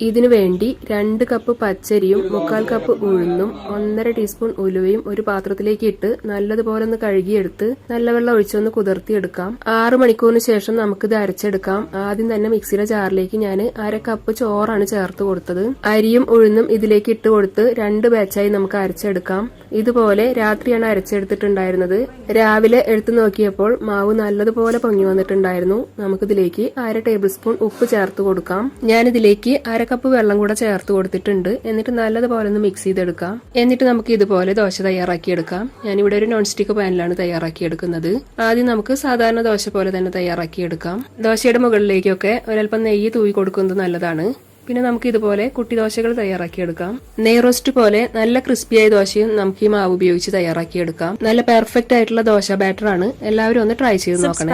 ഇതിനു വേണ്ടി രണ്ട് കപ്പ് പച്ചരിയും മുക്കാൽ കപ്പ് ഉഴുന്നും ഒന്നര ടീസ്പൂൺ ഉലുവയും ഒരു പാത്രത്തിലേക്ക് ഇട്ട് നല്ലതുപോലെ ഒന്ന് കഴുകിയെടുത്ത് നല്ല വെള്ളം ഒഴിച്ചൊന്ന് കുതിർത്തിയെടുക്കാം. ആറ് മണിക്കൂറിന് ശേഷം നമുക്കിത് അരച്ചെടുക്കാം. ആദ്യം തന്നെ മിക്സിയുടെ ജാറിലേക്ക് ഞാൻ അര കപ്പ് ചോറാണ് ചേർത്ത് കൊടുത്തത്. അരിയും ഉഴുന്നും ഇതിലേക്ക് ഇട്ട് കൊടുത്ത് രണ്ട് ബാച്ചായി നമുക്ക് അരച്ചെടുക്കാം. ഇതുപോലെ രാത്രിയാണ് അരച്ചെടുത്തിട്ടുണ്ടായിരുന്നത്. രാവിലെ എടുത്തു നോക്കിയപ്പോൾ മാവ് നല്ലതുപോലെ പൊങ്ങി വന്നിട്ടുണ്ടായിരുന്നു. നമുക്കിതിലേക്ക് അര ടേബിൾ സ്പൂൺ ഉപ്പ് ചേർത്ത് കൊടുക്കാം. ഞാനിതിലേക്ക് അര കപ്പ് വെള്ളം കൂടെ ചേർത്ത് കൊടുത്തിട്ടുണ്ട്. എന്നിട്ട് നല്ലതുപോലെ ഒന്ന് മിക്സ് ചെയ്തെടുക്കാം. എന്നിട്ട് നമുക്ക് ഇതുപോലെ ദോശ തയ്യാറാക്കിയെടുക്കാം. ഞാനിവിടെ ഒരു നോൺ സ്റ്റിക്ക് പാനിലാണ് തയ്യാറാക്കിയെടുക്കുന്നത്. ആദ്യം നമുക്ക് സാധാരണ ദോശ പോലെ തന്നെ തയ്യാറാക്കിയെടുക്കാം. ദോശയുടെ മുകളിലേക്കൊക്കെ ഒരൽപ്പം നെയ്യ് തൂവി കൊടുക്കുന്നത് നല്ലതാണ്. പിന്നെ നമുക്ക് ഇതുപോലെ കുട്ടി ദോശകൾ തയ്യാറാക്കിയെടുക്കാം. നെയ് റോസ്റ്റ് പോലെ നല്ല ക്രിസ്പിയായ ദോശയും നമുക്ക് ഈ മാവ് ഉപയോഗിച്ച് തയ്യാറാക്കിയെടുക്കാം. നല്ല പെർഫെക്റ്റ് ആയിട്ടുള്ള ദോശ ബാറ്റർ ആണ്. എല്ലാവരും ഒന്ന് ട്രൈ ചെയ്ത് നോക്കണേ.